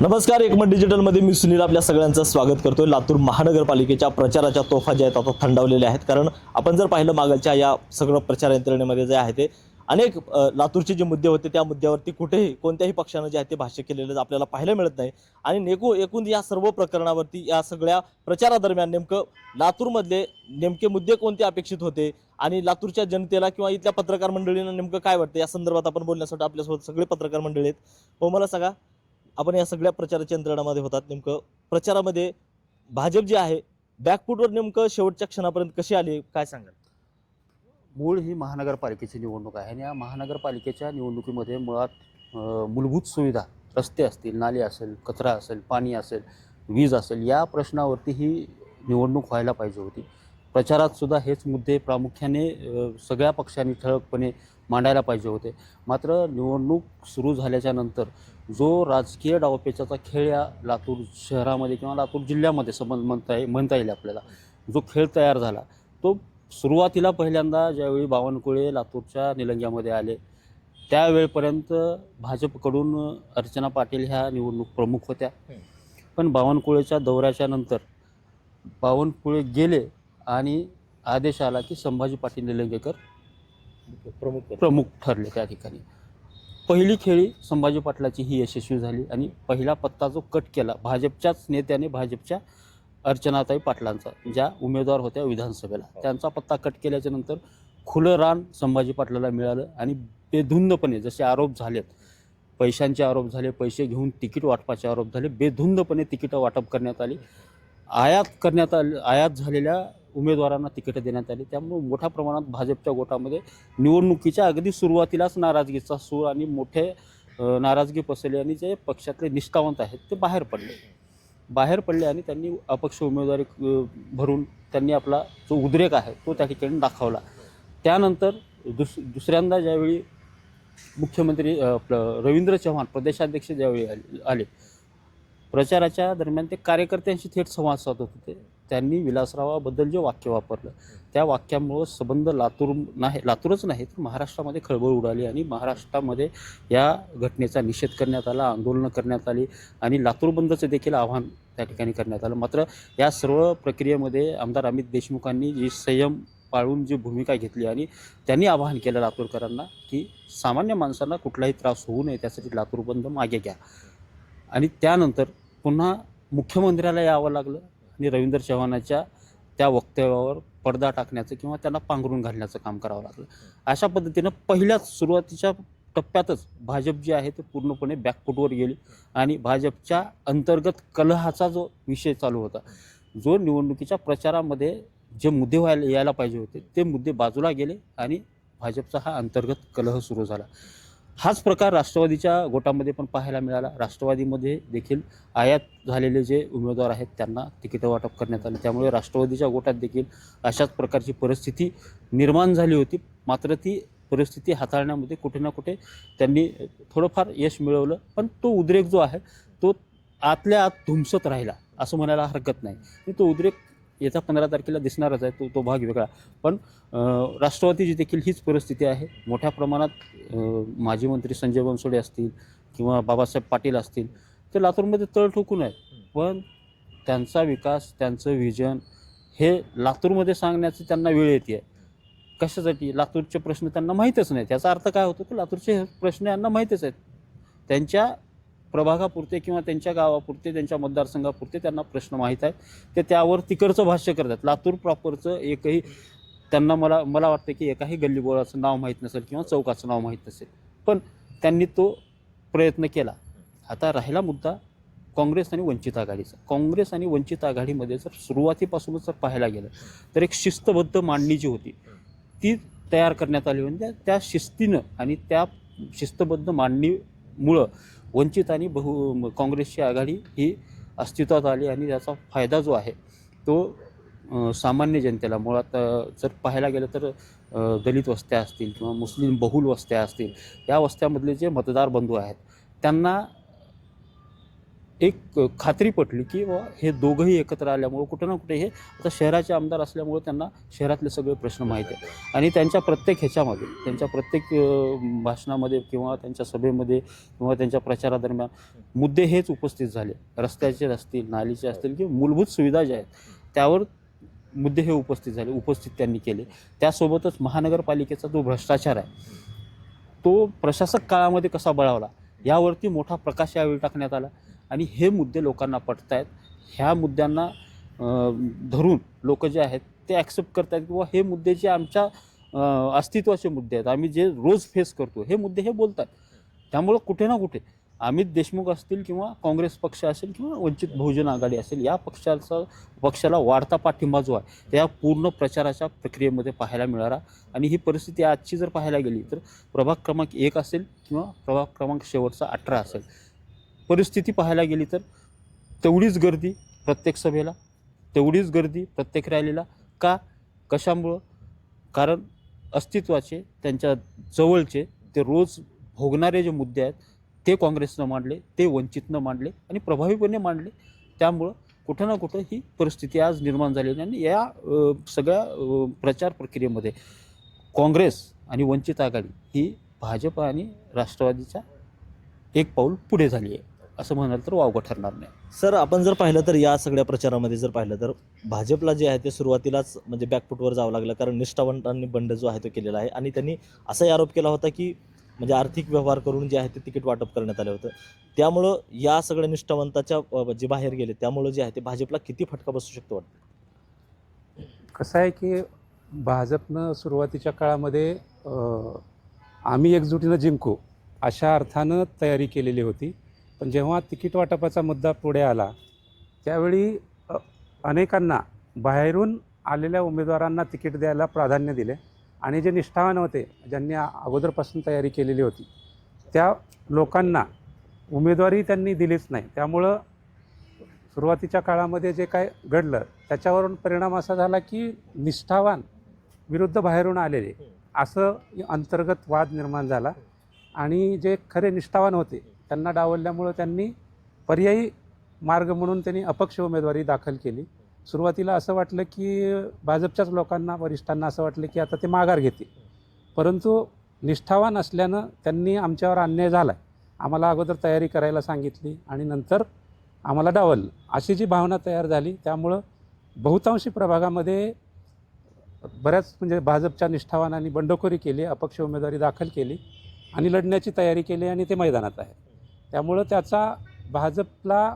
नमस्कार एकमत डिजिटलमध्ये मी सुनील. आपल्या सगळ्यांचं स्वागत करतोय. लातूर महानगरपालिकेच्या प्रचाराच्या तोफा ज्या आहेत आता थंडावलेल्या आहेत. कारण आपण जर पाहिलं मागलच्या या सगळं प्रचार यंत्रणेमध्ये जे आहे ते अनेक लातूरचे जे मुद्दे होते त्या मुद्द्यावरती कुठेही कोणत्याही पक्षानं जे आहे ते भाष्य केलेलं आपल्याला पाहायला मिळत नाही. आणि नेकू एकूण या सर्व प्रकरणावरती या सगळ्या प्रचारादरम्यान नेमकं लातूरमधले नेमके मुद्दे कोणते अपेक्षित होते? आणि लातूरच्या जनतेला किंवा इथल्या पत्रकार मंडळींना नेमकं काय वाटतं? या संदर्भात आपण बोलण्यासाठी आपल्यासोबत सगळे पत्रकार मंडळी आहेत. हो मला सांगा आपण या सगळ्या प्रचाराच्या यंत्रणामध्ये होतात. नेमकं प्रचारामध्ये भाजप जे आहे बॅकफूटवर नेमकं शेवटच्या क्षणापर्यंत कशी आली काय सांगाल? मूळ ही महानगरपालिकेची निवडणूक आहे आणि या महानगरपालिकेच्या निवडणुकीमध्ये मुळात मूलभूत सुविधा रस्ते असतील नाले असेल कचरा असेल पाणी असेल वीज असेल या प्रश्नावरती ही निवडणूक व्हायला पाहिजे होती. प्रचारात सुद्धा हेच मुद्दे प्रामुख्याने सगळ्या पक्षांनी ठळकपणे मांडायला पाहिजे होते मात्र निवडणूक सुरू झाल्याच्यानंतर जो राजकीय डावपेचाचा खेळ या लातूर शहरामध्ये किंवा लातूर जिल्ह्यामध्ये समज म्हणता ये म्हणता येईल आपल्याला जो खेळ तयार झाला तो सुरुवातीला पहिल्यांदा ज्यावेळी बावनकुळे लातूरच्या निलंग्यामध्ये आले त्यावेळपर्यंत भाजपकडून अर्चना पाटील ह्या निवडणूक प्रमुख होत्या. पण बावनकुळेच्या दौऱ्याच्या नंतर बावनकुळे गेले आणि आदेश आला की संभाजी पाटील निलंगेकर प्रमुख प्रमुख ठरले त्या ठिकाणी. पहिली खेळी संभाजी पाटलाची ही यशस्वी झाली आणि पहिला पत्ता जो कट केला भाजपच्याच नेत्याने भाजपच्या अर्चनाताई पाटलांचा ज्या उमेदवार होत्या विधानसभेला. त्यांचा पत्ता कट केल्याच्यानंतर खुलं रान संभाजी पाटलाला मिळालं आणि बेधुंदपणे जसे आरोप झालेत पैशांचे आरोप झाले पैसे घेऊन तिकीट वाटपाचे आरोप झाले बेधुंदपणे तिकीटं वाटप करण्यात आली. आयात करण्यात आली आयात झालेल्या उमेदवारांना तिकीटं देण्यात आली. त्यामुळे मोठ्या प्रमाणात भाजपच्या गोटामध्ये निवडणुकीच्या अगदी सुरुवातीलाच नाराजगीचा सूर आणि मोठे नाराजगी पसरली आणि जे पक्षातले निष्ठावंत आहेत ते बाहेर पडले. बाहेर पडले आणि त्यांनी अपक्ष उमेदवारी भरून त्यांनी आपला जो उद्रेक आहे तो त्या ठिकाणी दाखवला. त्यानंतर दुस दुसऱ्यांदा ज्यावेळी मुख्यमंत्री आपलं रवींद्र चव्हाण प्रदेशाध्यक्ष ज्यावेळी आले आले प्रचाराच्या दरम्यान ते कार्यकर्त्यांशी थेट संवाद साधत होते. त्यांनी विलासरावाबद्दल जे वाक्य वापरलं त्या वाक्यामुळं संबंध लातूर नाही लातूरच नाही तर महाराष्ट्रामध्ये खळबळ उडाली आणि महाराष्ट्रामध्ये या घटनेचा निषेध करण्यात आला आंदोलनं करण्यात आली आणि लातूर बंदचं देखील आव्हान त्या ठिकाणी करण्यात आलं. मात्र या सर्व प्रक्रियेमध्ये आमदार अमित देशमुखांनी जी संयम पाळून जी भूमिका घेतली आणि त्यांनी आवाहन केलं लातूरकरांना की सामान्य माणसांना कुठलाही त्रास होऊ नये त्यासाठी लातूर बंद मागे घ्या. आणि त्यानंतर पुन्हा मुख्यमंत्र्याला यावं लागलं. आणि रवींद्र चव्हाणाच्या त्या वक्तव्यावर पडदा टाकण्याचं किंवा त्यांना पांघरून घालण्याचं काम करावं लागलं. अशा पद्धतीनं पहिल्याच सुरुवातीच्या टप्प्यातच भाजप जे आहे ते पूर्णपणे बॅकफुटवर गेली आणि भाजपच्या अंतर्गत कलहाचा जो विषय चालू होता जो निवडणुकीच्या प्रचारामध्ये जे मुद्दे व्हायला यायला पाहिजे होते ते मुद्दे बाजूला गेले आणि भाजपचा हा अंतर्गत कलह सुरू झाला. हाच प्रकार राष्ट्रवादीच्या गोटामध्ये पण पाहायला मिळाला. राष्ट्रवादीमध्ये देखील आयात झालेले जे उमेदवार आहेत त्यांना तिकीटं वाटप करण्यात आले. त्यामुळे राष्ट्रवादीच्या गोटात देखील अशाच प्रकारची परिस्थिती निर्माण झाली होती. मात्र ती परिस्थिती हाताळण्यामध्ये कुठे ना कुठे त्यांनी थोडंफार यश मिळवलं. पण तो उद्रेक जो आहे तो आतल्या आत धुमसत राहिला असं म्हणायला हरकत नाही. तो उद्रेक येत्या पंधरा तारखेला दिसणारच आहे तो तो भाग वेगळा. पण राष्ट्रवादीची देखील हीच परिस्थिती आहे. मोठ्या प्रमाणात माजी मंत्री संजय बनसोडे असतील किंवा बाबासाहेब पाटील असतील ते लातूरमध्ये तळ ठोकून आहेत. पण त्यांचा विकास त्यांचं व्हिजन हे लातूरमध्ये सांगण्याचं त्यांना वेळ येते. आहे कशासाठी? लातूरचे प्रश्न त्यांना माहीतच नाहीत. याचा अर्थ काय होतो? की लातूरचे प्रश्न यांना माहीतच आहेत. त्यांच्या प्रभागापुरते किंवा त्यांच्या गावापुरते त्यांच्या मतदारसंघापुरते त्यांना प्रश्न माहीत आहेत. ते त्यावर तिकडचं भाष्य करतात. लातूर प्रॉपरचं एकही त्यांना मला मला वाटतं की एकाही गल्लीबोळाचं नाव माहीत नसेल किंवा चौकाचं नाव माहीत नसेल. पण त्यांनी तो प्रयत्न केला. आता राहिला मुद्दा काँग्रेस आणि वंचित आघाडीचा. काँग्रेस आणि वंचित आघाडीमध्ये जर सुरुवातीपासूनच जर पाहायला गेलं तर एक शिस्तबद्ध मांडणी जी होती ती तयार करण्यात आली. म्हणजे त्या शिस्तीनं आणि त्या शिस्तबद्ध मांडणीमुळं वंचित आणि बहु काँग्रेसची आघाडी ही अस्तित्वात आली आणि त्याचा फायदा जो आहे तो सामान्य जनतेला मुळात जर पाहायला गेलं तर दलित वस्त्या असतील किंवा मुस्लिम बहुल वस्त्या असतील या वस्त्यामधले जे मतदार बंधू आहेत त्यांना एक खात्री पटली की बा हे दोघंही एकत्र आल्यामुळं कुठं ना कुठे हे आता शहराचे आमदार असल्यामुळं त्यांना शहरातले सगळे प्रश्न माहीत आहेत. आणि त्यांच्या प्रत्येक ह्याच्यामध्ये त्यांच्या प्रत्येक भाषणामध्ये किंवा त्यांच्या सभेमध्ये किंवा त्यांच्या प्रचारादरम्यान मुद्दे हेच उपस्थित झाले. रस्त्याचे असतील नालीचे असतील किंवा मूलभूत सुविधा ज्या आहेत त्यावर मुद्दे हे उपस्थित झाले उपस्थित त्यांनी केले. त्यासोबतच महानगरपालिकेचा जो भ्रष्टाचार आहे तो प्रशासक काळामध्ये कसा बळावला? यावरती मोठा प्रकाश यावेळी टाकण्यात आला. आणि हे मुद्दे लोकांना पटत आहेत ह्या मुद्द्यांना धरून लोक जे आहेत ते ॲक्सेप्ट करत आहेत किंवा हे मुद्दे जे आमच्या अस्तित्वाचे मुद्दे आहेत. आम्ही जे रोज फेस करतो हे मुद्दे हे बोलतात. त्यामुळं कुठे ना कुठे अमित देशमुख असतील किंवा काँग्रेस पक्ष असेल किंवा वंचित बहुजन आघाडी असेल या पक्षाचा पक्षाला वाढता पाठिंबा जो आहे त्या पूर्ण प्रचाराच्या प्रक्रियेमध्ये पाहायला मिळाला. आणि ही परिस्थिती आजची जर पाहायला गेली तर प्रभाग क्रमांक एक असेल किंवा प्रभाग क्रमांक शेवटचा अठरा असेल. परिस्थिती पाहायला गेली तर तेवढीच गर्दी प्रत्येक सभेला तेवढीच गर्दी प्रत्येक रॅलीला. का? कशामुळं? कारण अस्तित्वाचे त्यांच्या जवळचे ते रोज भोगणारे जे मुद्दे आहेत ते काँग्रेसनं मांडले ते वंचितनं मांडले आणि प्रभावीपणे मांडले. त्यामुळं कुठं ना कुठं ही परिस्थिती आज निर्माण झालेली आणि या सगळ्या प्रचार प्रक्रियेमध्ये काँग्रेस आणि वंचित आघाडी ही भाजप आणि राष्ट्रवादीच्या एक पाऊल पुढे झाली आहे. असं म्हणाल तर वावगं ठरणार नाही. सर आपण जर पाहिलं तर या सगळ्या प्रचारामध्ये जर पाहिलं तर भाजपला जे आहे ते सुरुवातीलाच म्हणजे बॅकफुटवर जावं लागलं कारण निष्ठावंतांनी बंड जो आहे तो केलेला आहे. आणि त्यांनी असाही आरोप केला होता की म्हणजे आर्थिक व्यवहार करून जे आहे ते तिकीट वाटप करण्यात आलं होतं. त्यामुळं या सगळ्या निष्ठावंताच्या जे बाहेर गेले त्यामुळं जे आहे ते भाजपला किती फटका बसू शकतो वाटतं? कसं आहे की भाजपनं सुरुवातीच्या काळामध्ये आम्ही एकजुटीनं जिंकू अशा अर्थानं तयारी केलेली होती. पण जेव्हा तिकीट वाटपाचा मुद्दा पुढे आला त्यावेळी अनेकांना बाहेरून आलेल्या उमेदवारांना तिकीट द्यायला प्राधान्य दिले आणि जे निष्ठावान होते ज्यांनी अगोदरपासून तयारी केलेली होती त्या लोकांना उमेदवारी त्यांनी दिलीच नाही. त्यामुळं सुरुवातीच्या काळामध्ये जे काय घडलं त्याच्यावरून परिणाम असा झाला की निष्ठावान विरुद्ध बाहेरून आलेले असं अंतर्गत वाद निर्माण झाला आणि जे खरे निष्ठावान होते त्यांना डावलल्यामुळं त्यांनी पर्यायी मार्ग म्हणून त्यांनी अपक्ष उमेदवारी दाखल केली. सुरुवातीला असं वाटलं की भाजपच्याच लोकांना वरिष्ठांना असं वाटलं की आता ते माघार घेतील. परंतु निष्ठावान असल्यानं त्यांनी आमच्यावर अन्याय झाला आहे आम्हाला अगोदर तयारी करायला सांगितली आणि नंतर आम्हाला डावललं. अशी जी भावना तयार झाली त्यामुळं बहुतांशी प्रभागामध्ये बऱ्याच म्हणजे भाजपच्या निष्ठावानांनी बंडखोरी केली अपक्ष उमेदवारी दाखल केली आणि लढण्याची तयारी केली आणि ते मैदानात आहे. त्यामुळं त्याचा भाजपला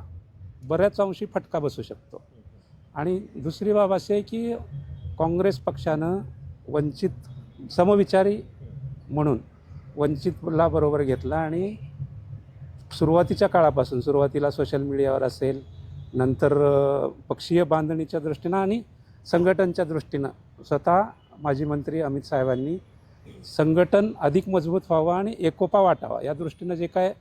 बऱ्याच अंशी फटका बसू शकतो. आणि दुसरी बाब अशी आहे की काँग्रेस पक्षानं वंचित समविचारी म्हणून वंचितला बरोबर घेतला आणि सुरुवातीच्या काळापासून सुरुवातीला सोशल मीडियावर असेल नंतर पक्षीय बांधणीच्या दृष्टीनं आणि संघटनच्या दृष्टीनं स्वतः माजी मंत्री अमित साहेबांनी संघटन अधिक मजबूत व्हावं आणि एकोपा वाटावा या दृष्टीनं जे काय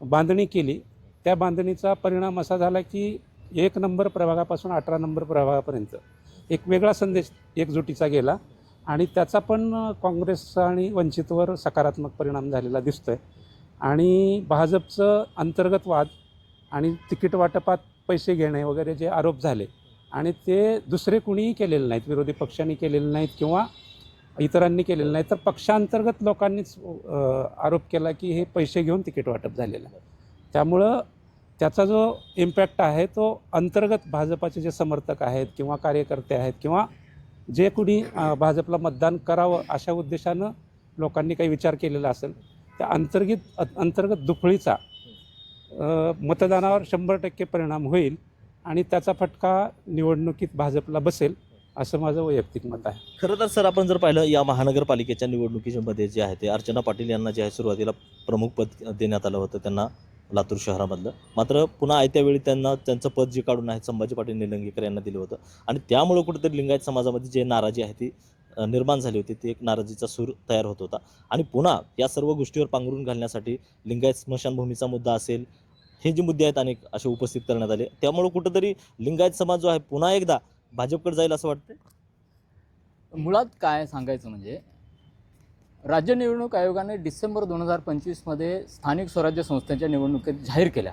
बांधणी केली. त्या बांधणीचा परिणाम असा झाला की एक नंबर प्रभागापासून अठरा नंबर प्रभागापर्यंत एक वेगळा संदेश एकजुटीचा गेला आणि त्याचा पण काँग्रेस आणि वंचितवर सकारात्मक परिणाम झालेला दिसतो आहे आणि भाजपचं अंतर्गत वाद आणि तिकीट वाटपात पैसे घेणे वगैरे जे आरोप झाले आणि ते दुसरे कुणीही केलेले नाहीत विरोधी पक्षांनी केलेले नाहीत किंवा इतरांनी केलेलं नाही. तर पक्षांतर्गत लोकांनीच आरोप केला की हे पैसे घेऊन तिकीट वाटप झालेलं आहे. त्यामुळं त्याचा जो इम्पॅक्ट आहे तो अंतर्गत भाजपाचे जे समर्थक आहेत किंवा कार्यकर्ते आहेत किंवा जे कुणी भाजपला मतदान करावं अशा उद्देशानं लोकांनी काही विचार केलेला असेल त्या अंतर्गत अंतर्गत दुफळीचा मतदानावर शंभर टक्के परिणाम होईल आणि त्याचा फटका निवडणुकीत भाजपला बसेल. असं माझं वैयक्तिक मत आहे. खरं तर सर आपण जर पाहिलं या महानगरपालिकेच्या निवडणुकीमध्ये जे आहे ते अर्चना पाटील यांना जे आहे सुरुवातीला प्रमुख पद देण्यात आलं होतं त्यांना लातूर शहरामधलं. मात्र पुन्हा आयत्या वेळी त्यांना त्यांचं पद जे काढून आहे संभाजी पाटील निलंगेकर यांना दिलं होतं. आणि त्यामुळं कुठेतरी लिंगायत समाजामध्ये जे नाराजी आहे ती निर्माण झाली होती. ती एक नाराजीचा सूर तयार होत होता. आणि पुन्हा या सर्व गोष्टीवर पांघरून घालण्यासाठी लिंगायत स्मशानभूमीचा मुद्दा असेल हे जे मुद्दे आहेत अनेक असे उपस्थित करण्यात आले. त्यामुळं कुठंतरी लिंगायत समाज जो आहे पुन्हा एकदा भाजपकडे जाईल असं वाटतं मुळात काय सांगायचं म्हणजे राज्य निवडणूक आयोगाने डिसेंबर दोन हजार पंचवीसमध्ये स्थानिक स्वराज्य संस्थांच्या निवडणुकीत जाहीर केल्या.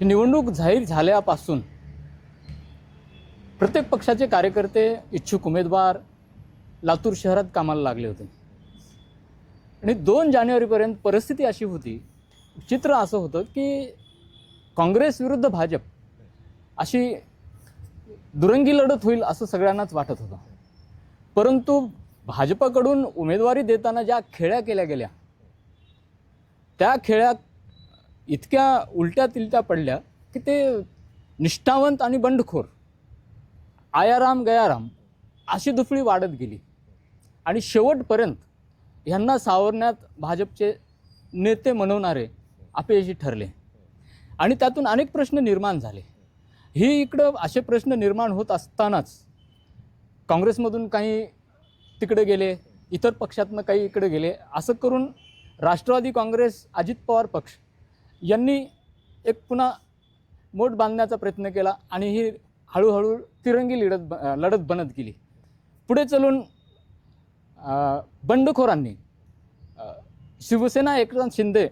ही निवडणूक जाहीर झाल्यापासून प्रत्येक पक्षाचे कार्यकर्ते इच्छुक उमेदवार लातूर शहरात कामाला लागले होते. आणि दोन जानेवारीपर्यंत परिस्थिती अशी होती चित्र असं होतं की काँग्रेस विरुद्ध भाजप अशी दुरंगी लढत होईल असं सगळ्यांनाच वाटत होतं. परंतु भाजपकडून उमेदवारी देताना ज्या खेळ्या केल्या गेल्या त्या खेळ्या इतक्या उलट्या तिलट्या पडल्या की ते निष्ठावंत आणि बंडखोर आयाराम गयाराम अशी दुफळी वाढत गेली. आणि शेवटपर्यंत ह्यांना सावरण्यात भाजपचे नेते म्हणवणारे अपयशी ठरले. आणि त्यातून अनेक प्रश्न निर्माण झाले. ही इकडं असे प्रश्न निर्माण होत असतानाच काँग्रेसमधून काही तिकडे गेले इतर पक्षातनं काही इकडे गेले असं करून राष्ट्रवादी काँग्रेस अजित पवार पक्ष यांनी एक पुन्हा मोठ बांधण्याचा प्रयत्न केला आणि ही हळूहळू तिरंगी लढत ब लढत बनत गेली. पुढे चलून बंडखोरांनी शिवसेना एकनाथ शिंदे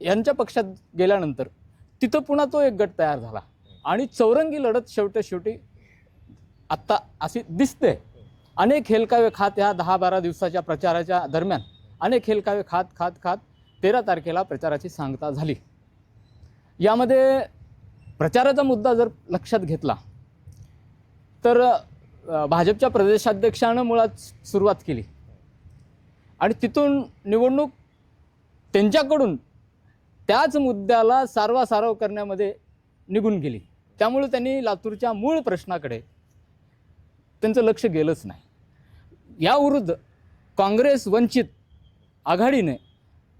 यांच्या पक्षात गेल्यानंतर तिथं पुन्हा तो एक गट तयार झाला. आणि चौरंगी लढत शेवटी शेवटी आत्ता अशी दिसते. अनेक हेलकावे खात ह्या दहा बारा दिवसाच्या प्रचाराच्या दरम्यान अनेक हेलकावे खात खात खात तेरा तारखेला प्रचाराची सांगता झाली. यामध्ये प्रचाराचा मुद्दा जर लक्षात घेतला तर भाजपच्या प्रदेशाध्यक्षानं मुळात सुरुवात केली. आणि तिथून निवडणूक त्यांच्याकडून त्याच मुद्द्याला सारवासारव करण्यामध्ये निघून गेली. त्यामुळे त्यांनी लातूरच्या मूळ प्रश्नाकडे त्यांचं लक्ष गेलंच नाही. याविरुद्ध काँग्रेस वंचित आघाडीने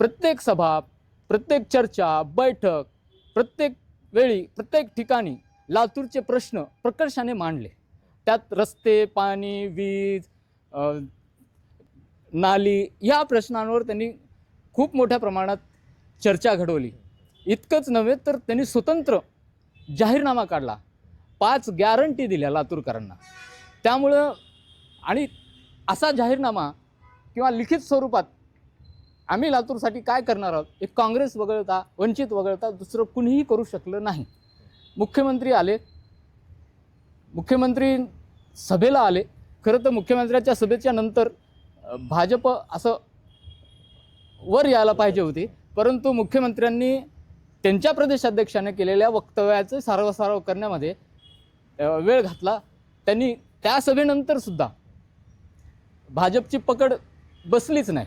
प्रत्येक सभा प्रत्येक चर्चा बैठक प्रत्येक वेळी प्रत्येक ठिकाणी लातूरचे प्रश्न प्रकर्षाने मांडले. त्यात रस्ते पाणी वीज नाली या प्रश्नांवर त्यांनी खूप मोठ्या प्रमाणात चर्चा घडवली. इतकंच नव्हे तर त्यांनी स्वतंत्र जाहीरनामा काढला. पाच गॅरंटी दिल्या लातूरकरांना. त्यामुळं आणि असा जाहीरनामा किंवा लिखित स्वरूपात आम्ही लातूरसाठी काय करणार आहोत? हे काँग्रेस वगळता वंचित वगळता दुसरं कुणीही करू शकलं नाही. मुख्यमंत्री आले. मुख्यमंत्री सभेला आले. खरं तर मुख्यमंत्र्याच्या सभेच्या नंतर भाजप असं वर यायला पाहिजे होती. परंतु मुख्यमंत्र्यांनी त्यांच्या प्रदेशाध्यक्षाने केलेल्या वक्तव्याचं सारवासारव करण्यामध्ये वेळ घातला. त्यांनी त्या सभेनंतर सुद्धा भाजपची पकड बसलीच नाही.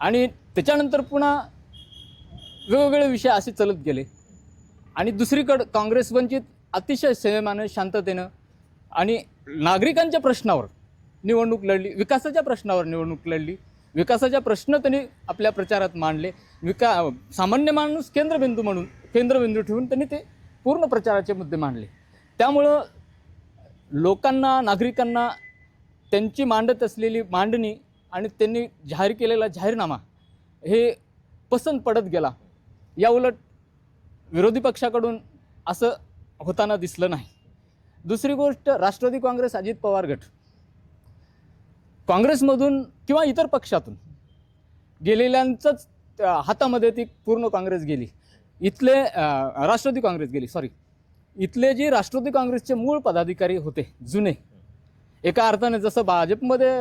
आणि त्याच्यानंतर पुन्हा वेगवेगळे विषय असे चलत गेले. आणि दुसरीकडं काँग्रेस वंचित अतिशय संयमानं शांततेनं आणि नागरिकांच्या प्रश्नावर निवडणूक लढली विकासाच्या प्रश्नावर निवडणूक लढली. विकासाच्या प्रश्न त्यांनी आपल्या प्रचारात मांडले. विका सामान्य माणूस केंद्रबिंदू म्हणून केंद्रबिंदू ठेवून त्यांनी ते पूर्ण प्रचाराचे मुद्दे मांडले. त्यामुळं लोकांना नागरिकांना त्यांची मांडत असलेली मांडणी आणि त्यांनी जाहीर केलेला जाहीरनामा हे पसंत पडत गेला. याउलट विरोधी पक्षाकडून असं होताना दिसलं नाही. दुसरी गोष्ट राष्ट्रवादी काँग्रेस अजित पवार गट. काँग्रेसमधून किंवा इतर पक्षातून गेलेल्यांचंच हातामध्ये ती पूर्ण काँग्रेस गेली. इथले राष्ट्रवादी काँग्रेस गेली सॉरी इथले जे राष्ट्रवादी काँग्रेसचे मूळ पदाधिकारी होते जुने. एका अर्थाने जसं भाजपमध्ये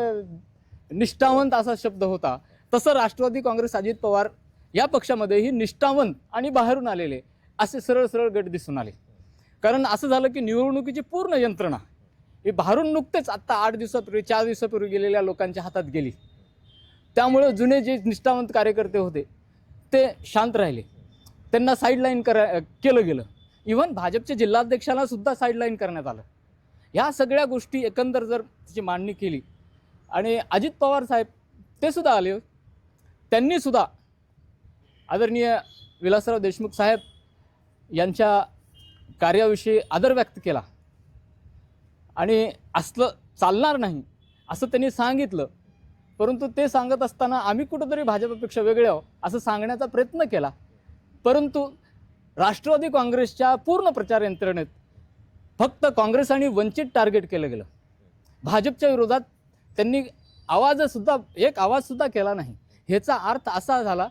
निष्ठावंत असा शब्द होता तसं राष्ट्रवादी काँग्रेस अजित पवार या पक्षामध्येही निष्ठावंत आणि बाहेरून आलेले असे सरळ सरळ गट दिसून आले. कारण असं झालं की निवडणुकीची पूर्ण यंत्रणा ही बाहेरून नुकतेच आत्ता आठ दिवसापूर्वी चार दिवसापूर्वी गेलेल्या लोकांच्या हातात गेली. त्यामुळं जुने जे निष्ठावंत कार्यकर्ते होते ते शांत राहिले. त्यांना साईडलाईन करा केलं गेलं. इव्हन भाजपच्या जिल्हाध्यक्षाला सुद्धा साईडलाईन करण्यात आलं. ह्या सगळ्या गोष्टी एकंदर जर त्याची मांडणी केली आणि अजित पवार साहेब ते सुद्धा आले. त्यांनीसुद्धा आदरणीय विलासराव देशमुख साहेब यांच्या कार्याविषयी आदर व्यक्त केला. आणि असलं चालणार नाही असं त्यांनी सांगितलं. परंतु ते सांगत असताना आम्ही कुठंतरी भाजपपेक्षा वेगळे आहो असं सांगण्याचा प्रयत्न केला. परंतु राष्ट्रवादी काँग्रेसच्या पूर्ण प्रचार यंत्रणेत फक्त काँग्रेस आणि वंचित टार्गेट केलं गेलं. भाजपच्या विरोधात त्यांनी आवाजसुद्धा एक आवाजसुद्धा केला नाही. ह्याचा अर्थ असा झाला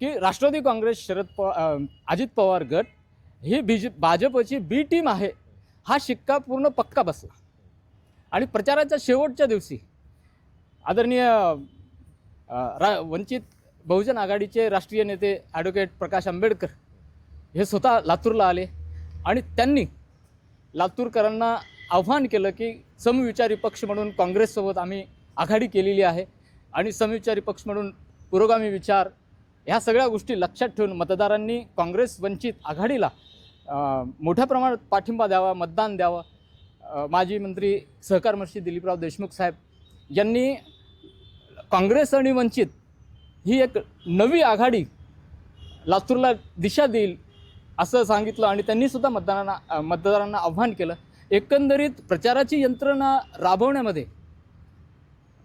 की राष्ट्रवादी काँग्रेस शरद पवार अजित पवार गट ही बीज भाजपची बी टीम आहे. हा शिक्का पूर्ण पक्का बसला आणि प्रचाराच्या शेवटच्या दिवशी आदरणीय रा वंचित बहुजन आघाडीचे राष्ट्रीय नेते ॲडव्होकेट प्रकाश आंबेडकर हे स्वतः लातूरला आले आणि त्यांनी लातूरकरांना आव्हान केलं की समविचारी पक्ष म्हणून काँग्रेससोबत आम्ही आघाडी केलेली आहे आणि समविचारी पक्ष म्हणून पुरोगामी विचार ह्या सगळ्या गोष्टी लक्षात ठेवून मतदारांनी काँग्रेस वंचित आघाडीला मोठ्या प्रमाणात पाठिंबा द्यावा मतदान द्यावं. माजी मंत्री सहकार मंत्री दिलीपराव देशमुख साहेब यांनी काँग्रेस आणि वंचित ही एक नवी आघाडी लातूरला दिशा देईल असं सांगितलं आणि त्यांनीसुद्धा मतदारांना मतदारांना आव्हान केलं. एकंदरीत प्रचाराची यंत्रणा राबवण्यामध्ये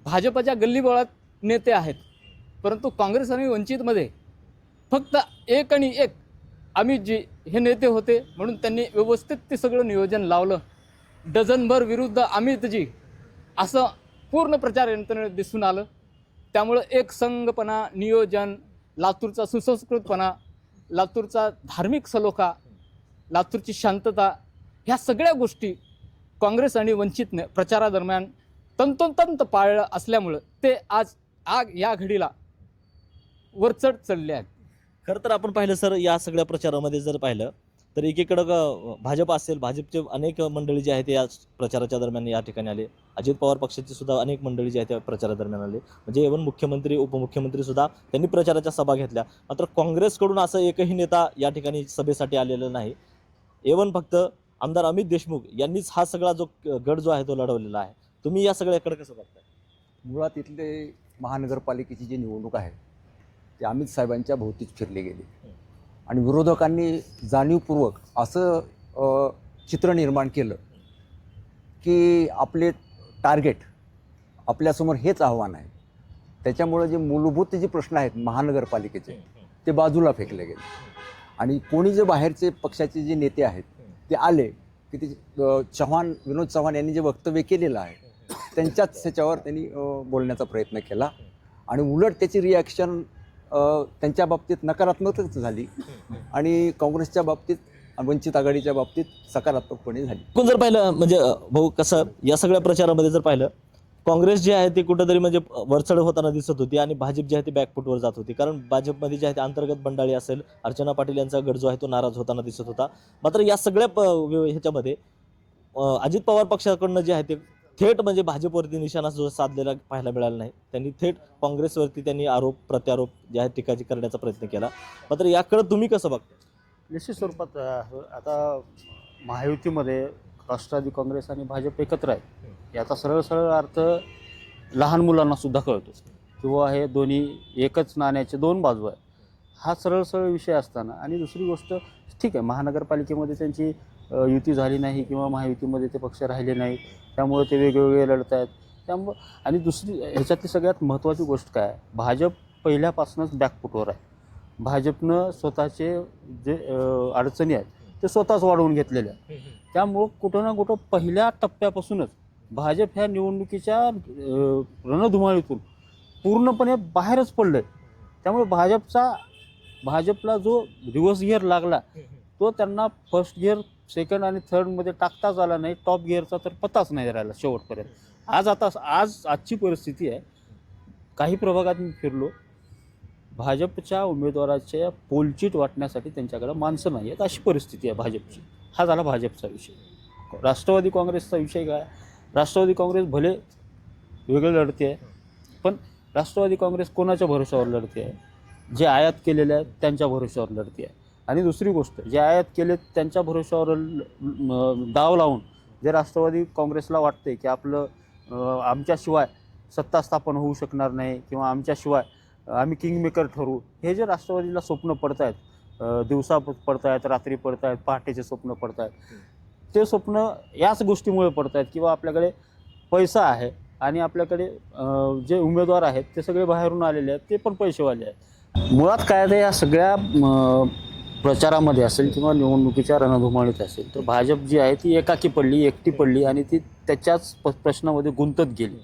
भाजपच्या गल्लीबोळात नेते आहेत. परंतु काँग्रेस आणि वंचितमध्ये फक्त एक आणि एक जी हे नेते होते म्हणून त्यांनी व्यवस्थित ते सगळं नियोजन लावलं. डझनभर विरुद्ध अमितजी असं पूर्ण प्रचार यंत्रणेत दिसून आलं. त्यामुळं एक संघपणा नियोजन लातूरचा सुसंस्कृतपणा लातूरचा धार्मिक सलोखा लातूरची शांतता ह्या सगळ्या गोष्टी काँग्रेस आणि वंचितने प्रचारादरम्यान तंतोतंत पाळलं असल्यामुळं ते आज आग या घडीला वरचढ चढले आहेत. खरं तर आपण पाहिलं सर या सगळ्या प्रचारामध्ये जर पाहिलं तर एकीकडं ग- भाजप असेल भाजपचे अनेक मंडळी जे आहेत ते या प्रचाराच्या दरम्यान या ठिकाणी आले. अजित पवार पक्षाची सुद्धा अनेक मंडळी जे आहेत त्या प्रचारादरम्यान आले. म्हणजे इव्हन मुख्यमंत्री उपमुख्यमंत्री सुद्धा त्यांनी प्रचाराच्या सभा घेतल्या. मात्र काँग्रेसकडून असं एकही नेता या ठिकाणी सभेसाठी आलेला नाही. इव्हन फक्त आमदार अमित देशमुख यांनीच हा सगळा जो गड जो आहे तो लढवलेला आहे. तुम्ही या सगळ्याकडे कसं बघताय? मुळात इथले महानगरपालिकेची जी निवडणूक आहे ते अमित साहेबांच्या भोवतीच फिरली गेली. आणि विरोधकांनी जाणीवपूर्वक असं चित्र निर्माण केलं की आपले टार्गेट आपल्यासमोर हेच आव्हान आहे. त्याच्यामुळं जे मूलभूत जे प्रश्न आहेत महानगरपालिकेचे ते बाजूला फेकले गेले. आणि कोणी जे बाहेरचे पक्षाचे जे नेते आहेत ते आले की ते चव्हाण विनोद चव्हाण यांनी जे वक्तव्य केलेलं आहे त्यांच्याच ह्याच्यावर त्यांनी बोलण्याचा प्रयत्न केला. आणि उलट त्याची रिॲक्शन त्यांच्या बाबतीत नकारात्मकच झाली आणि काँग्रेसच्या बाबतीत वंचित आघाडीच्या बाबतीत सकारात्मकपणे झाली. कोण जर पाहिलं म्हणजे भाऊ कसं या सगळ्या प्रचारामध्ये जर पाहिलं काँग्रेस जे आहे ते कुठंतरी म्हणजे वरचढ होताना दिसत होती आणि भाजप जे आहे ते बॅकफुटवर जात होती. कारण भाजपमध्ये जे आहे ते अंतर्गत बंडाळी असेल अर्चना पाटील यांचा गट जो आहे तो नाराज होताना दिसत होता. मात्र या सगळ्या प- ह्याच्यामध्ये अजित पवार पक्षाकडनं जे आहे ते थेट म्हणजे भाजपवरती निशाणा जो साधलेला पाहायला मिळाला नाही. त्यांनी थेट काँग्रेसवरती त्यांनी आरोप प्रत्यारोप जे आहे टीकाची करण्याचा प्रयत्न केला. मात्र याकडे तुम्ही कसं बघता? निश्चित स्वरूपात आता महायुतीमध्ये राष्ट्रवादी काँग्रेस आणि भाजप एकत्र आहे याचा सरळ सरळ अर्थ लहान मुलांना सुद्धा कळतो. किंवा हे दोन्ही एकच नाण्याचे दोन बाजू आहे हा सरळ सरळ विषय असताना आणि दुसरी गोष्ट ठीक आहे महानगरपालिकेमध्ये त्यांची युती झाली नाही किंवा महायुतीमध्ये ते पक्ष राहिले नाहीत त्यामुळे ते वेगवेगळे लढत आहेत. त्यामुळं आणि दुसरी ह्याच्यातली सगळ्यात महत्त्वाची गोष्ट काय? आहे भाजप पहिल्यापासूनच बॅकफुटवर आहे. भाजपनं स्वतःचे जे अडचणी आहेत ते स्वतःच वाढवून घेतलेले आहेत. त्यामुळं कुठं ना कुठं पहिल्या टप्प्यापासूनच भाजप ह्या निवडणुकीच्या रणधुमाळीतून पूर्णपणे बाहेरच पडलं आहे त्यामुळे भाजपचा भाजपला जो रिव्हर्स गिअर लागला तो त्यांना फर्स्ट गिअर सेकंड आणि थर्डमध्ये टाकताच आला नाही टॉप गिअरचा तर पत्ताच नाही राहिला शेवटपर्यंत. आज आता आज आजची परिस्थिती आहे काही प्रभागात मी फिरलो भाजपच्या उमेदवाराच्या पोलचीट वाटण्यासाठी त्यांच्याकडे माणसं नाही आहेत अशी परिस्थिती आहे भाजपची. हा झाला भाजपचा विषय. राष्ट्रवादी काँग्रेसचा विषय काय? राष्ट्रवादी काँग्रेस भले वेगळं लढते आहे पण राष्ट्रवादी काँग्रेस कोणाच्या भरोशावर लढते आहे? जे आयात केलेले आहेत त्यांच्या भरोशावर लढते आहे. आणि दुसरी गोष्ट जे आयात केले त्यांच्या भरोश्यावर ल- डाव लावून जे राष्ट्रवादी काँग्रेसला वाटते की आपलं आमच्याशिवाय सत्ता स्थापन होऊ शकणार नाही किंवा आमच्याशिवाय आम्ही किंगमेकर ठरू हे जे राष्ट्रवादीला स्वप्न पडत आहेत दिवसा पडत आहेत रात्री पडत आहेत पहाटेचे स्वप्न पडत आहेत ते स्वप्न याच गोष्टीमुळे पडत आहेत किंवा आपल्याकडे पैसा आहे आणि आपल्याकडे जे उमेदवार आहेत ते सगळे बाहेरून आलेले आहेत ते पण पैसेवाले आहेत. मुळात काय आहे, या सगळ्या प्रचारामध्ये असेल किंवा निवडणुकीच्या रणधुमाळीत असेल तर भाजप जी आहे ती एकाकी पडली एकटी पडली आणि ती त्याच्याच प- प्रश्नामध्ये गुंतत गेली.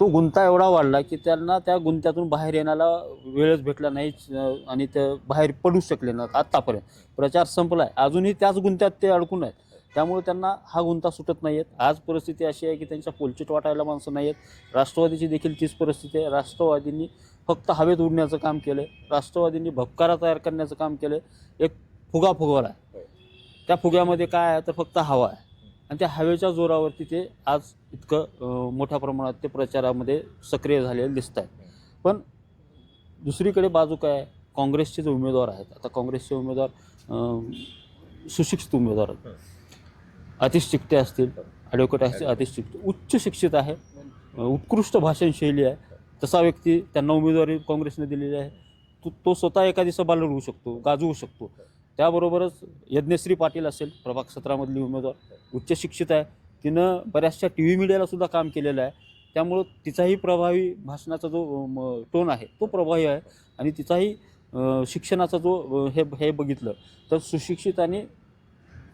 तो गुंता एवढा वाढला की त्यांना त्या गुंत्यातून बाहेर येण्याला वेळच भेटला नाही आणि ते बाहेर पडू शकले ना आत्तापर्यंत प्रचार संपला आहे अजूनही त्याच गुंत्यात ते अडकून आहेत. त्यामुळे त्यांना हा गुंता सुटत नाही आहेत आज परिस्थिती अशी आहे की त्यांच्या पोलचिट वाटायला माणसं नाही आहेत राष्ट्रवादीची देखील तीच परिस्थिती आहे. राष्ट्रवादींनी फक्त हवेत उडण्याचं काम केलं राष्ट्रवादींनी भपकारा तयार करण्याचं काम केलं एक फुगा फुगवला आहे त्या फुग्यामध्ये काय आहे तर फक्त हवा आहे. आणि त्या हवेच्या जोरावरती ते आज इतकं मोठ्या प्रमाणात ते प्रचारामध्ये सक्रिय झालेले दिसत आहेत. पण दुसरीकडे बाजू काय आहे? काँग्रेसचे जे उमेदवार आहेत आता काँग्रेसचे उमेदवार सुशिक्षित उमेदवार आहेत. अतिश चिकटे असतील ॲडव्होकेट असतील अतिश चिकटे उच्च शिक्षित आहे उत्कृष्ट भाषणशैली आहे. तसा व्यक्ती त्यांना उमेदवारी काँग्रेसने दिलेली आहे तो तो स्वतः एखादी सभा लढवू शकतो गाजवू शकतो. त्याबरोबरच यज्ञश्री पाटील असेल प्रभाग सत्रामधली उमेदवार उच्च शिक्षित आहे. तिनं बऱ्याचशा टी व्ही मीडियालासुद्धा काम केलेलं आहे. त्यामुळं तिचाही प्रभावी भाषणाचा जो टोन आहे तो प्रभावी आहे. आणि तिचाही शिक्षणाचा जो हे हे बघितलं तर सुशिक्षित आणि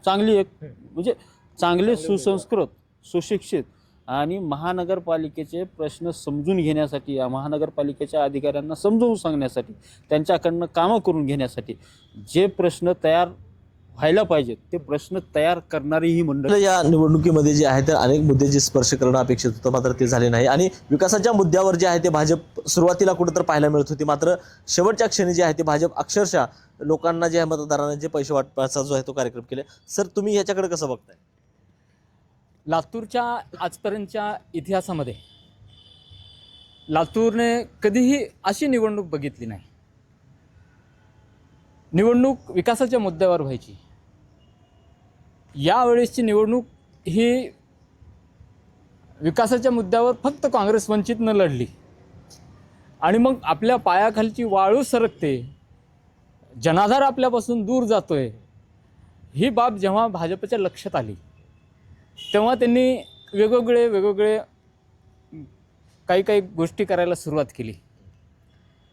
चांगली एक म्हणजे चांगले सुसंस्कृत सुशिक्षित आणि महानगरपालिकेचे प्रश्न समजून घेण्यासाठी या महानगरपालिकेच्या अधिकाऱ्यांना समजवून सांगण्यासाठी त्यांच्याकडनं कामं करून घेण्यासाठी जे प्रश्न तयार व्हायला पाहिजेत ते प्रश्न तयार करणारी ही मंडळ. या निवडणुकीमध्ये जे आहे तर अनेक मुद्दे जे स्पर्श करणं अपेक्षित होतं मात्र ते झाले नाही. आणि विकासाच्या मुद्द्यावर जे आहे ते भाजप सुरुवातीला कुठं पाहायला मिळत होती मात्र शेवटच्या क्षणी जे आहे ते भाजप अक्षरशः लोकांना जे आहे मतदारांना जे पैसे वाटपाचा जो आहे तो कार्यक्रम केला. सर तुम्ही याच्याकडे कसं बघताय? लातूरच्या आजपर्यंतच्या इतिहासामध्ये लातूरने कधीही अशी निवडणूक बघितली नाही. निवडणूक विकासाच्या मुद्द्यावर व्हायची. यावेळेसची निवडणूक ही विकासाच्या मुद्द्यावर फक्त काँग्रेस वंचितनं लढली. आणि मग आपल्या पायाखालची वाळू सरकते. जनाधार आपल्यापासून दूर जातोय. ही बाब जेव्हा भाजपच्या लक्षात आली तेव्हा त्यांनी वेगवेगळे वेगवेगळे काही काही गोष्टी करायला सुरुवात केली.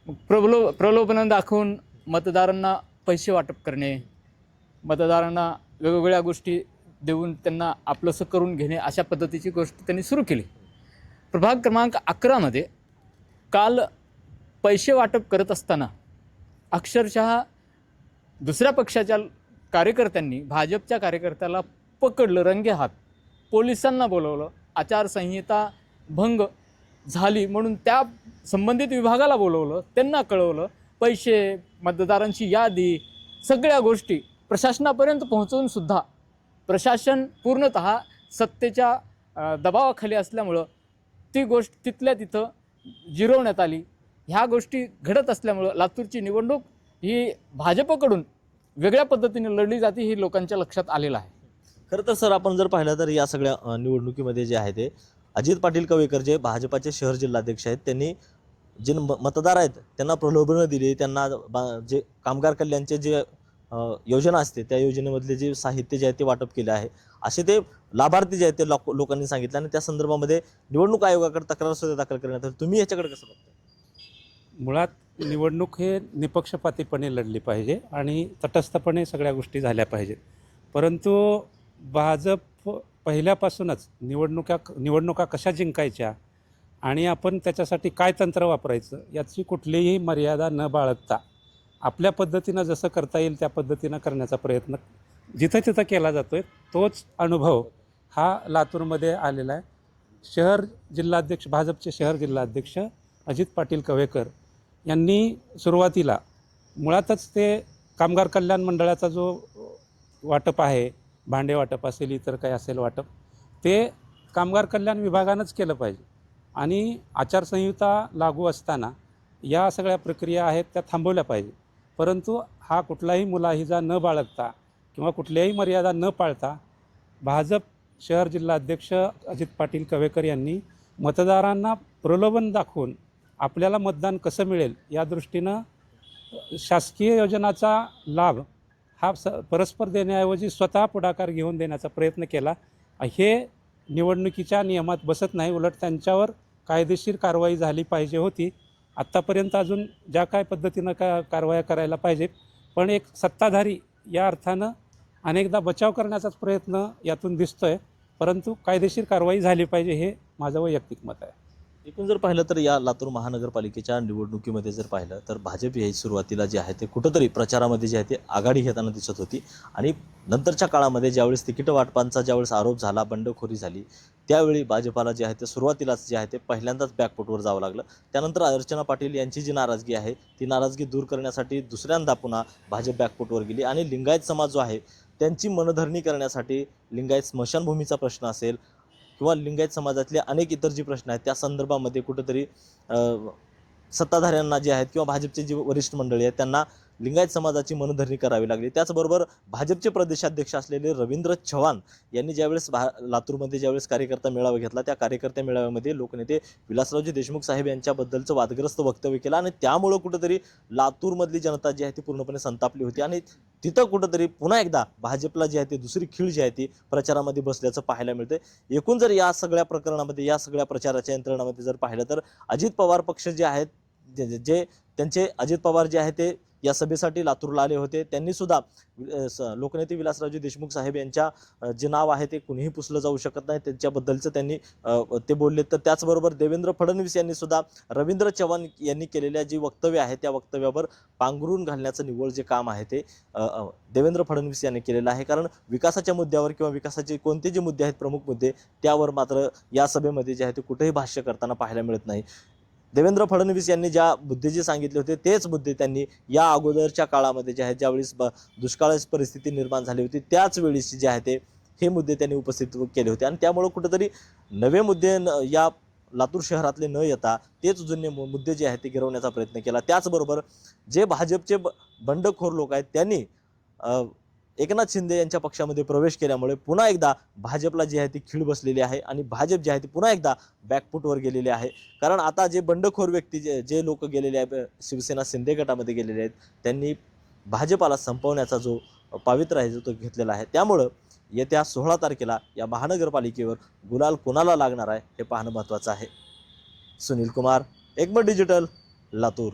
मग प्रलो प्रलोभनं दाखवून मतदारांना पैसे वाटप करणे मतदारांना वेगवेगळ्या गोष्टी देऊन त्यांना आपलंसं करून घेणे अशा पद्धतीची गोष्ट त्यांनी सुरू केली. प्रभाग क्रमांक अकरामध्ये काल पैसे वाटप करत असताना अक्षरशः दुसऱ्या पक्षाच्या कार्यकर्त्यांनी भाजपच्या कार्यकर्त्याला पकडलं रंगे हात पोलिसांना बोलवलं. आचारसंहिता भंग झाली म्हणून त्या संबंधित विभागाला बोलवलं. त्यांना कळवलं. पैसे मतदारांची यादी सगळ्या गोष्टी प्रशासनापर्यंत पोहोचवूनसुद्धा प्रशासन पूर्णत सत्तेच्या दबावाखाली असल्यामुळं ती गोष्ट तिथल्या तिथं जिरवण्यात आली. ह्या गोष्टी घडत असल्यामुळं लातूरची निवडणूक ही भाजपकडून वेगळ्या पद्धतीने लढली जाते ही लोकांच्या लक्षात आलेलं आहे. खरं तर सर आपण जर पाहिलं तर या सगळ्या निवडणुकीमध्ये जे आहे ते अजित पाटील कवेकर जे भाजपाचे शहर जिल्हाध्यक्ष आहेत त्यांनी जे म- मतदार आहेत त्यांना प्रलोभनं दिली त्यांना बा- जे कामगार कल्याणचे जे योजना असते त्या योजनेमधले जे साहित्य जे आहे ते वाटप केले आहे. असे ते लाभार्थी जे आहेत ते लोक लोकांनी सांगितलं आणि त्या संदर्भामध्ये निवडणूक आयोगाकडे तक्रार सुद्धा दाखल करण्यात आली. तुम्ही याच्याकडे कसं बघता मुळात निवडणूक हे निपक्षपातीपणे लढली पाहिजे आणि तटस्थपणे सगळ्या गोष्टी झाल्या पाहिजेत. परंतु भाजप पहिल्यापासूनच निवडणुका निवडणुका कशा जिंकायच्या आणि आपण त्याच्यासाठी काय तंत्र वापरायचं याची कुठलीही मर्यादा न बाळगता आपल्या पद्धतीनं जसं करता येईल त्या पद्धतीनं करण्याचा प्रयत्न जिथं तिथं केला जातो आहे तोच अनुभव हा लातूरमध्ये आलेला आहे. शहर जिल्हाध्यक्ष भाजपचे शहर जिल्हाध्यक्ष अजित पाटील कवेकर यांनी सुरुवातीला मुळातच ते कामगार कल्याण मंडळाचा जो वाटप आहे भांडे वाटप असेल इतर काही असेल वाटप ते कामगार कल्याण विभागानंच केलं पाहिजे. आणि आचारसंहिता लागू असताना या सगळ्या प्रक्रिया आहेत त्या थांबवल्या पाहिजे. परंतु हा कुठलाही मुलाहिजा न बाळगता किंवा कुठल्याही मर्यादा न पाळता भाजप शहर जिल्हाध्यक्ष अजित पाटील कवेकर यांनी मतदारांना प्रलोभन दाखवून आपल्याला मतदान कसं मिळेल या दृष्टीनं शासकीय योजनाचा लाभ हा स परस्पर देण्याऐवजी स्वतः पुढाकार घेऊन देण्याचा प्रयत्न केला. हे निवडणुकीच्या नियमात बसत नाही उलट त्यांच्यावर कायदेशीर कारवाई झाली पाहिजे होती. आत्तापर्यंत अजून ज्या काय पद्धतीनं का कारवाया करायला पाहिजेत पण एक सत्ताधारी या अर्थानं अनेकदा बचाव करण्याचाच प्रयत्न यातून दिसतो आहे परंतु कायदेशीर कारवाई झाली पाहिजे हे माझं वैयक्तिक मत आहे. एकूण जर पाहिलं तर या लातूर महानगरपालिकेच्या निवडणुकीमध्ये जर पाहिलं तर भाजप हे सुरुवातीला जे आहे ते कुठंतरी प्रचारामध्ये जे आहे ते आघाडी घेताना दिसत होती. आणि नंतरच्या काळामध्ये ज्यावेळेस तिकीट वाटपांचा ज्यावेळेस आरोप झाला बंडखोरी झाली त्यावेळी भाजपाला जे आहे ते सुरुवातीलाच जे आहे ते पहिल्यांदाच बॅकफुटवर जावं लागलं. त्यानंतर अर्चना पाटील यांची जी नाराजगी आहे ती नाराजगी दूर करण्यासाठी दुसऱ्यांदा पुन्हा भाजप बॅकफुटवर गेली. आणि लिंगायत समाज जो आहे त्यांची मनधरणी करण्यासाठी लिंगायत स्मशानभूमीचा प्रश्न असेल किंवा लिंगायत समाजातले अनेक इतर जे प्रश्न आहेत त्या संदर्भामध्ये कुठंतरी सत्ताधाऱ्यांना जे आहेत किंवा भाजपचे जे वरिष्ठ मंडळी आहेत त्यांना लिंगायत समाजाची मनधरणी करावी लागली. त्याचबरोबर भाजपचे प्रदेशाध्यक्ष असलेले रवींद्र चव्हाण यांनी ज्यावेळेस भा लातूरमध्ये ज्यावेळेस कार्यकर्ता मेळावा घेतला त्या कार्यकर्त्या मेळाव्यामध्ये लोकनेते विलासरावजी देशमुख साहेब यांच्याबद्दलचं वादग्रस्त वक्तव्य केलं आणि त्यामुळं कुठंतरी लातूरमधली जनता जी आहे ती पूर्णपणे संतापली होती आणि तिथं कुठंतरी पुन्हा एकदा भाजपला जी आहे ती दुसरी खीळ जी आहे ती प्रचारामध्ये बसल्याचं पाहायला मिळते एकूण जर या सगळ्या प्रकरणामध्ये या सगळ्या प्रचाराच्या यंत्रणामध्ये जर पाहिलं तर अजित पवार पक्ष जे आहेत जे जे त्यांचे अजित पवार जे आहे ते या सभेसाठी लातूरला आले होते. त्यांनी सुद्धा लोकनेते विलासरावजी देशमुख साहेब यांच्या जे नाव आहे ते कुणीही पुसलं जाऊ शकत नाही. त्यांच्याबद्दलचं त्यांनी ते बोलले. तर त्याचबरोबर देवेंद्र फडणवीस यांनी सुद्धा रवींद्र चव्हाण यांनी केलेल्या जी वक्तव्य आहे त्या वक्तव्यावर पांघरून घालण्याचं निव्वळ जे काम आहे ते देवेंद्र फडणवीस यांनी केलेलं आहे. कारण विकासाच्या मुद्द्यावर किंवा विकासाचे कोणते जे मुद्दे आहेत प्रमुख मुद्दे त्यावर मात्र या सभेमध्ये जे आहे ते कुठेही भाष्य करताना पाहायला मिळत नाही. देवेंद्र फडणवीस यांनी ज्या मुद्दे जे सांगितले होते तेच मुद्दे त्यांनी या अगोदरच्या काळामध्ये जे आहेत ज्यावेळेस ब- दुष्काळाची परिस्थिती निर्माण झाली होती त्याच वेळेस जे आहे ते हे मुद्दे त्यांनी उपस्थित केले होते. आणि त्यामुळं कुठंतरी नवे मुद्दे न- या लातूर शहरातले न येता तेच जुने मु- मुद्दे जे आहेत ते गिरवण्याचा प्रयत्न केला. त्याचबरोबर जे भाजपचे ब- बंडखोर लोक आहेत त्यांनी एकनाथ शिंदे यांच्या पक्षामध्ये प्रवेश केल्यामुळे पुन्हा एकदा भाजपला जी आहे ती खीळ बसलेली आहे आणि भाजप जे आहे ती पुन्हा एकदा बॅकफुटवर गेलेली आहे. कारण आता जे बंडखोर व्यक्ती जे जे लोक गेलेले आहेत शिवसेना शिंदे गटामध्ये गेलेले आहेत त्यांनी भाजपाला संपवण्याचा जो पावित्र आहे जो तो घेतलेला आहे त्यामुळं येत्या सोळा तारखेला या महानगरपालिकेवर गुलाल कोणाला लागणार आहे हे पाहणं महत्त्वाचं आहे. Sunil Kumar Ekmat digital Latur.